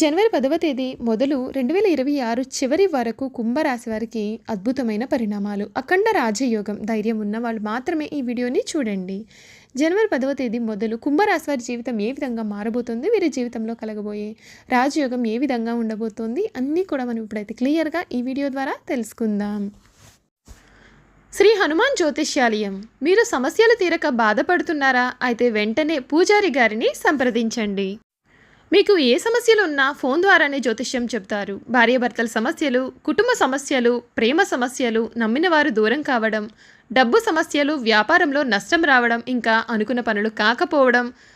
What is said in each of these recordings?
జనవరి పదవ తేదీ మొదలు రెండు వేల ఇరవై ఆరు చివరి వరకు కుంభరాశి వారికి అద్భుతమైన పరిణామాలు. అఖండ రాజయోగం ధైర్యం ఉన్న వాళ్ళు మాత్రమే ఈ వీడియోని చూడండి. జనవరి పదవ తేదీ మొదలు కుంభరాశి వారి జీవితం ఏ విధంగా మారబోతుంది? వీరి జీవితంలో కలగబోయే రాజయోగం ఏ విధంగా ఉండబోతోంది? అన్నీ కూడా మనం ఇప్పుడైతే క్లియర్గా ఈ వీడియో ద్వారా తెలుసుకుందాం. శ్రీ హనుమాన్ జ్యోతిష్యాలయం. మీరు సమస్యలు తీరక బాధపడుతున్నారా? అయితే వెంటనే పూజారి గారిని సంప్రదించండి. మీకు ఏ సమస్యలు ఉన్నా ఫోన్ ద్వారానే జ్యోతిష్యం చెప్తారు. భార్యాభర్తల సమస్యలు కుటుంబ సమస్యలు ప్రేమ సమస్యలు నమ్మినవారు దూరం కావడం డబ్బు సమస్యలు వ్యాపారంలో నష్టం రావడం ఇంకా అనుకున్న పనులు కాకపోవడం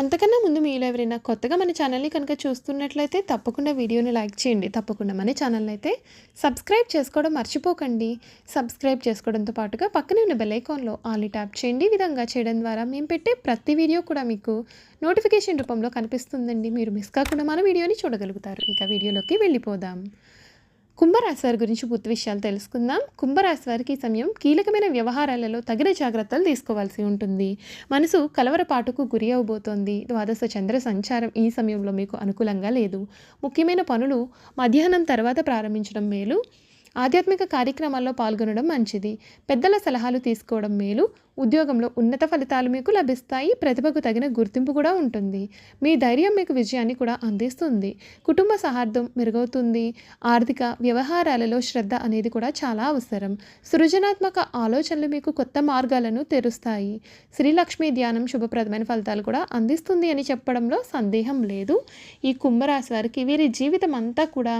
అంతకన్నా ముందు మీలో ఎవరైనా కొత్తగా మన ఛానల్ని కనుక చూస్తున్నట్లయితే తప్పకుండా వీడియోని లైక్ చేయండి. తప్పకుండా మన ఛానల్ని అయితే సబ్స్క్రైబ్ చేసుకోవడం మర్చిపోకండి. సబ్స్క్రైబ్ చేసుకోవడంతో పాటుగా పక్కనే ఉన్న బెల్ ఐకాన్లో ఆల్ని ట్యాప్ చేయండి. విధంగా చేయడం ద్వారా మేము పెట్టే ప్రతి వీడియో కూడా మీకు నోటిఫికేషన్ రూపంలో కనిపిస్తుందండి. మీరు మిస్ కాకుండా మన వీడియోని చూడగలుగుతారు. ఇక వీడియోలోకి వెళ్ళిపోదాం. కుంభరాశి వారి గురించి పూర్తి విషయాలు తెలుసుకుందాం. కుంభరాశి వారికి ఈ సమయం కీలకమైన వ్యవహారాలలో తగిన జాగ్రత్తలు తీసుకోవాల్సి ఉంటుంది. మనసు కలవరపాటుకు గురి అవబోతోంది. ద్వాదశ చంద్ర సంచారం ఈ సమయంలో మీకు అనుకూలంగా లేదు. ముఖ్యమైన పనులు మధ్యాహ్నం తర్వాత ప్రారంభించడం మేలు. ఆధ్యాత్మిక కార్యక్రమాల్లో పాల్గొనడం మంచిది. పెద్దల సలహాలు తీసుకోవడం మేలు. ఉద్యోగంలో ఉన్నత ఫలితాలు మీకు లభిస్తాయి. ప్రతిభకు తగిన గుర్తింపు కూడా ఉంటుంది. మీ ధైర్యం మీకు విజయాన్ని కూడా అందిస్తుంది. కుటుంబ సహార్థం మెరుగవుతుంది. ఆర్థిక వ్యవహారాలలో శ్రద్ధ అనేది కూడా చాలా అవసరం. సృజనాత్మక ఆలోచనలు మీకు కొత్త మార్గాలను తెరుస్తాయి. శ్రీలక్ష్మి ధ్యానం శుభప్రదమైన ఫలితాలు కూడా అందిస్తుంది అని చెప్పడంలో సందేహం లేదు. ఈ కుంభరాశి వారికి వీరి జీవితం అంతా కూడా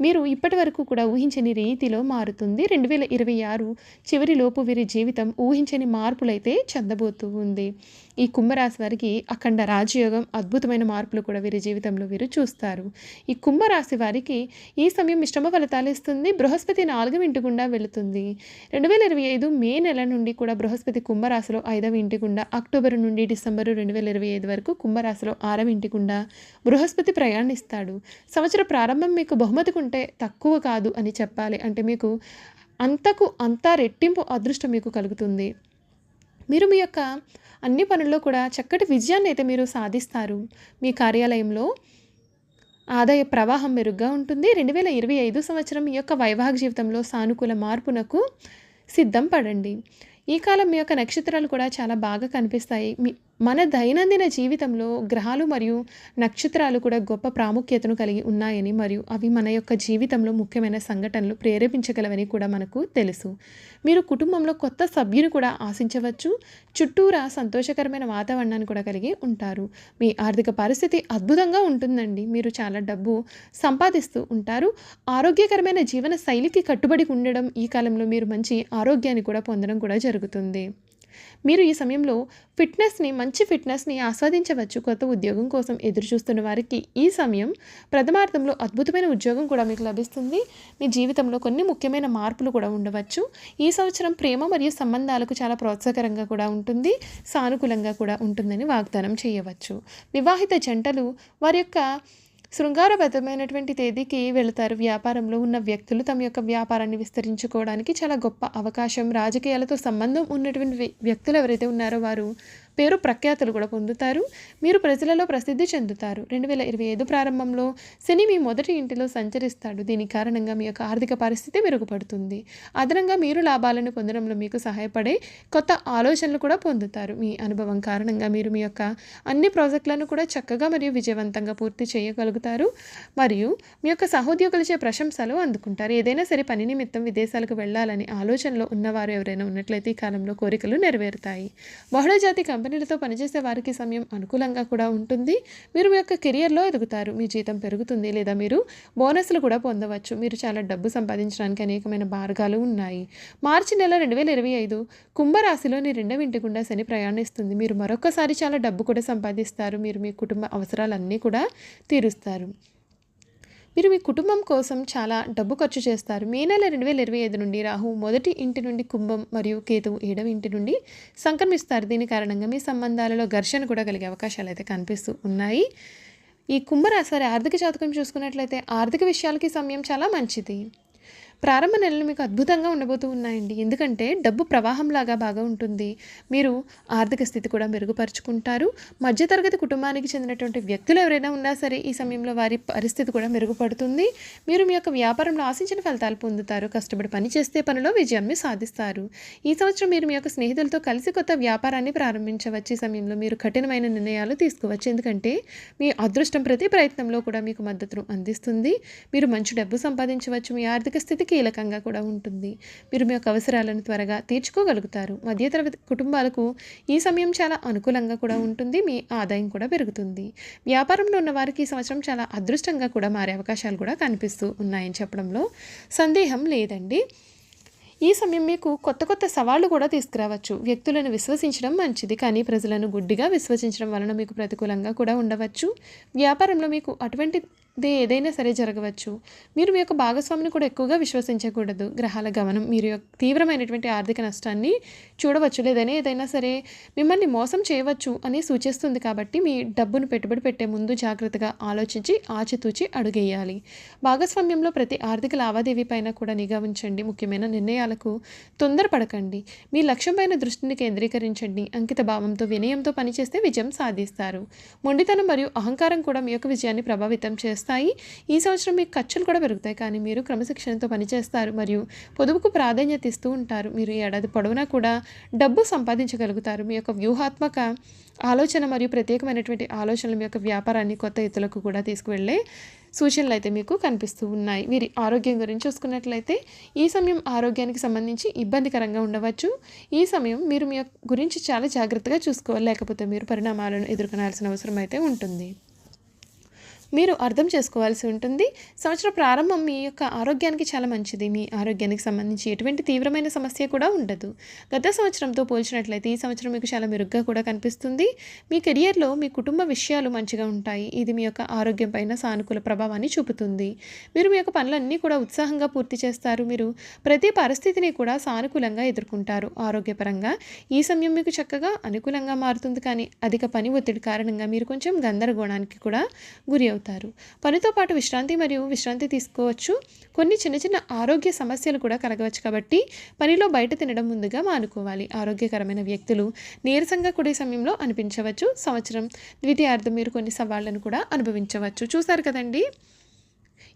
మీరు ఇప్పటి వరకు కూడా ఊహించని రీతి రీతిలో మారుతుంది. రెండు వేల ఇరవై ఆరు చివరిలోపు వీరి జీవితం ఊహించని మార్పులైతే చెందబోతూ ఉంది. ఈ కుంభరాశి వారికి అఖండ రాజయోగం అద్భుతమైన మార్పులు కూడా వీరి జీవితంలో వీరు చూస్తారు. ఈ కుంభరాశి వారికి ఈ సమయం మిశ్రమ ఫలితాలు ఇస్తుంది. బృహస్పతి నాలుగవ ఇంటి గుండా వెళుతుంది. రెండు వేల ఇరవై ఐదు మే నెల నుండి కూడా బృహస్పతి కుంభరాశిలో ఐదవ ఇంటి గుండా అక్టోబర్ నుండి డిసెంబరు రెండు వేల ఇరవై ఐదు వరకు కుంభరాశిలో ఆరవ ఇంటి గుండా బృహస్పతి ప్రయాణిస్తాడు. సంవత్సర ప్రారంభం మీకు బహుమతి ఉంటే తక్కువ కాదు అని చెప్పాలి అంటే మీకు అంతకు అంతా రెట్టింపు అదృష్టం మీకు కలుగుతుంది. మీరు మీ యొక్క అన్ని పనుల్లో కూడా చక్కటి విజయాన్ని అయితే మీరు సాధిస్తారు. మీ కార్యాలయంలో ఆదాయ ప్రవాహం మెరుగ్గా ఉంటుంది. రెండు వేల ఇరవై ఐదు సంవత్సరం మీ యొక్క వైవాహిక జీవితంలో సానుకూల మార్పునకు సిద్ధం పడండి. ఈ కాలం మీ యొక్క నక్షత్రాలు కూడా చాలా బాగా కనిపిస్తాయి. మీ మన దైనందిన జీవితంలో గ్రహాలు మరియు నక్షత్రాలు కూడా గొప్ప ప్రాముఖ్యతను కలిగి ఉన్నాయని మరియు అవి మన యొక్క జీవితంలో ముఖ్యమైన సంఘటనలు ప్రేరేపించగలవని కూడా మనకు తెలుసు. మీరు కుటుంబంలో కొత్త సభ్యుని కూడా ఆశించవచ్చు. చుట్టూరా సంతోషకరమైన వాతావరణాన్ని కూడా కలిగి ఉంటారు. మీ ఆర్థిక పరిస్థితి అద్భుతంగా ఉంటుందండి. మీరు చాలా డబ్బు సంపాదిస్తూ ఉంటారు. ఆరోగ్యకరమైన జీవన శైలికి కట్టుబడి ఉండడం ఈ కాలంలో మీరు మంచి ఆరోగ్యాన్ని కూడా పొందడం కూడా జరుగుతుంది. మీరు ఈ సమయంలో ఫిట్నెస్ని మంచి ఫిట్నెస్ని ఆస్వాదించవచ్చు. కొత్త ఉద్యోగం కోసం ఎదురు చూస్తున్న వారికి ఈ సమయం ప్రథమార్థంలో అద్భుతమైన ఉద్యోగం కూడా మీకు లభిస్తుంది. మీ జీవితంలో కొన్ని ముఖ్యమైన మార్పులు కూడా ఉండవచ్చు. ఈ సంవత్సరం ప్రేమ మరియు సంబంధాలకు చాలా ప్రోత్సాహకరంగా కూడా ఉంటుంది. సానుకూలంగా కూడా ఉంటుందని వాగ్దానం చేయవచ్చు. వివాహిత జంటలు వారి యొక్క శృంగారబద్ధమైనటువంటి తేదీకి వెళతారు. వ్యాపారంలో ఉన్న వ్యక్తులు తమ యొక్క వ్యాపారాన్ని విస్తరించుకోవడానికి చాలా గొప్ప అవకాశం. రాజకీయాలతో సంబంధం ఉన్నటువంటి వ్యక్తులు ఎవరైతే ఉన్నారో వారు పేరు ప్రఖ్యాతులు కూడా పొందుతారు. మీరు ప్రజలలో ప్రసిద్ధి చెందుతారు. రెండు వేల ఇరవై ఐదు ప్రారంభంలో శని మీ మొదటి ఇంటిలో సంచరిస్తాడు. దీని కారణంగా మీ యొక్క ఆర్థిక పరిస్థితి మెరుగుపడుతుంది. అదనంగా మీరు లాభాలను పొందడంలో మీకు సహాయపడే కొత్త ఆలోచనలు కూడా పొందుతారు. మీ అనుభవం కారణంగా మీరు మీ యొక్క అన్ని ప్రాజెక్టులను కూడా చక్కగా మరియు విజయవంతంగా పూర్తి చేయగలుగుతారు. మరియు మీ యొక్క సహోద్యోగులచే ప్రశంసలు అందుకుంటారు. ఏదైనా సరే పని నిమిత్తం విదేశాలకు వెళ్ళాలని ఆలోచనలో ఉన్నవారు ఎవరైనా ఉన్నట్లయితే ఈ కాలంలో కోరికలు నెరవేరుతాయి. బహుళజాతి కంపెనీ కంపెనీలతో పనిచేసే వారికి సమయం అనుకూలంగా కూడా ఉంటుంది. మీరు మీ యొక్క కెరియర్లో ఎదుగుతారు. మీ జీతం పెరుగుతుంది లేదా మీరు బోనస్లు కూడా పొందవచ్చు. మీరు చాలా డబ్బు సంపాదించడానికి అనేకమైన మార్గాలు ఉన్నాయి. మార్చి నెల రెండు వేల ఇరవై ఐదు కుంభరాశిలోని రెండవ ఇంటి గుండా శని ప్రయాణిస్తుంది. మీరు మరొకసారి చాలా డబ్బు కూడా సంపాదిస్తారు. మీరు మీ కుటుంబ అవసరాలన్నీ కూడా తీరుస్తారు. మీరు మీ కుటుంబం కోసం చాలా డబ్బు ఖర్చు చేస్తారు. మే నెల రెండు వేల ఇరవై ఐదు నుండి రాహు మొదటి ఇంటి నుండి కుంభం మరియు కేతువు ఏడవ ఇంటి నుండి సంక్రమిస్తారు. దీని కారణంగా మీ సంబంధాలలో ఘర్షణ కూడా కలిగే అవకాశాలు అయితే కనిపిస్తూ ఉన్నాయి. ఈ కుంభరాశి వారి ఆర్థిక జాతకం చూసుకున్నట్లయితే ఆర్థిక విషయాలకి సమయం చాలా మంచిది. ప్రారంభ నెలలు మీకు అద్భుతంగా ఉండబోతూ ఉన్నాయండి. ఎందుకంటే డబ్బు ప్రవాహంలాగా బాగా ఉంటుంది. మీరు ఆర్థిక స్థితి కూడా మెరుగుపరుచుకుంటారు. మధ్యతరగతి కుటుంబానికి చెందినటువంటి వ్యక్తులు ఎవరైనా ఉన్నా సరే ఈ సమయంలో వారి పరిస్థితి కూడా మెరుగుపడుతుంది. మీరు మీ యొక్క వ్యాపారంలో ఆశించిన ఫలితాలు పొందుతారు. కష్టపడి పని చేస్తే పనిలో విజయాన్ని సాధిస్తారు. ఈ సంవత్సరం మీరు మీ యొక్క స్నేహితులతో కలిసి కొత్త వ్యాపారాన్ని ప్రారంభించవచ్చు. ఈ సమయంలో మీరు కఠినమైన నిర్ణయాలు తీసుకోవచ్చు. ఎందుకంటే మీ అదృష్టం ప్రతి ప్రయత్నంలో కూడా మీకు మద్దతును అందిస్తుంది. మీరు మంచి డబ్బు సంపాదించవచ్చు. మీ ఆర్థిక స్థితి కీలకంగా కూడా ఉంటుంది. మీరు మీ యొక్క అవసరాలను త్వరగా తీర్చుకోగలుగుతారు. మధ్యతరగతి కుటుంబాలకు ఈ సమయం చాలా అనుకూలంగా కూడా ఉంటుంది. మీ ఆదాయం కూడా పెరుగుతుంది. వ్యాపారంలో ఉన్న వారికి ఈ సంవత్సరం చాలా అదృష్టంగా కూడా మారే అవకాశాలు కూడా కనిపిస్తూ ఉన్నాయని చెప్పడంలో సందేహం లేదండి. ఈ సమయం మీకు కొత్త కొత్త సవాళ్ళు కూడా తీసుకురావచ్చు. వ్యక్తులను విశ్వసించడం మంచిది. కానీ ప్రజలను గుడ్డిగా విశ్వసించడం వలన మీకు ప్రతికూలంగా కూడా ఉండవచ్చు. వ్యాపారంలో మీకు అటువంటి ఇది ఏదైనా సరే జరగవచ్చు. మీరు మీ యొక్క భాగస్వామిని కూడా ఎక్కువగా విశ్వసించకూడదు. గ్రహాల గమనం మీరు యొక్క తీవ్రమైనటువంటి ఆర్థిక నష్టాన్ని చూడవచ్చు. లేదని ఏదైనా సరే మిమ్మల్ని మోసం చేయవచ్చు అని సూచిస్తుంది కాబట్టి మీ డబ్బును పెట్టుబడి పెట్టే ముందు జాగ్రత్తగా ఆలోచించి ఆచితూచి అడుగేయాలి. భాగస్వామ్యంలో ప్రతి ఆర్థిక లావాదేవీ పైన కూడా నిఘా ఉంచండి. ముఖ్యమైన నిర్ణయాలకు తొందరపడకండి. మీ లక్ష్యం పైన దృష్టిని కేంద్రీకరించండి. అంకిత భావంతో వినయంతో పనిచేస్తే విజయం సాధిస్తారు. మొండితనం మరియు అహంకారం కూడా మీ యొక్క విజయాన్ని ప్రభావితం చేస్తుంది పెరుగుతాయి ఈ సంవత్సరం మీకు ఖర్చులు కూడా పెరుగుతాయి. కానీ మీరు క్రమశిక్షణతో పనిచేస్తారు. మరియు పొదుపుకు ప్రాధాన్యత ఇస్తూ ఉంటారు. మీరు ఈ ఏడాది పొడవునా కూడా డబ్బు సంపాదించగలుగుతారు. మీ యొక్క వ్యూహాత్మక ఆలోచన మరియు ప్రత్యేకమైనటువంటి ఆలోచనలు మీ యొక్క వ్యాపారాన్ని కొత్త ఎత్తులకు కూడా తీసుకువెళ్ళే సూచనలు అయితే మీకు కనిపిస్తూ ఉన్నాయి. వీరి ఆరోగ్యం గురించి చూసుకున్నట్లయితే ఈ సమయం ఆరోగ్యానికి సంబంధించి ఇబ్బందికరంగా ఉండవచ్చు. ఈ సమయం మీరు మీ యొక్క గురించి చాలా జాగ్రత్తగా చూసుకోవాలి. లేకపోతే మీరు పరిణామాలను ఎదుర్కొనాల్సిన అవసరం అయితే ఉంటుంది. మీరు అర్థం చేసుకోవాల్సి ఉంటుంది. సంవత్సర ప్రారంభం మీ యొక్క ఆరోగ్యానికి చాలా మంచిది. మీ ఆరోగ్యానికి సంబంధించి ఎటువంటి తీవ్రమైన సమస్య కూడా ఉండదు. గత సంవత్సరంతో పోల్చినట్లయితే ఈ సంవత్సరం మీకు చాలా మెరుగ్గా కూడా కనిపిస్తుంది. మీ కెరియర్లో మీ కుటుంబ విషయాలు మంచిగా ఉంటాయి. ఇది మీ యొక్క ఆరోగ్యం పైన సానుకూల ప్రభావాన్ని చూపుతుంది. మీరు మీ యొక్క పనులన్నీ కూడా ఉత్సాహంగా పూర్తి చేస్తారు. మీరు ప్రతి పరిస్థితిని కూడా సానుకూలంగా ఎదుర్కొంటారు. ఆరోగ్యపరంగా ఈ సమయం మీకు చక్కగా అనుకూలంగా మారుతుంది. కానీ అధిక పని ఒత్తిడి కారణంగా మీరు కొంచెం గందరగోళానికి కూడా గురి అవుతారు. పనితో పాటు విశ్రాంతి మరియు విశ్రాంతి తీసుకోవచ్చు. కొన్ని చిన్న చిన్న ఆరోగ్య సమస్యలు కూడా కలగవచ్చు కాబట్టి పనిలో బయట తినడం ముందుగా మానుకోవాలి. ఆరోగ్యకరమైన వ్యక్తులు నీరసంగా కూడా సమయంలో అనిపించవచ్చు. సంవత్సరం ద్వితీయార్థం మీరు కొన్ని సవాళ్ళను కూడా అనుభవించవచ్చు. చూసారు కదండి?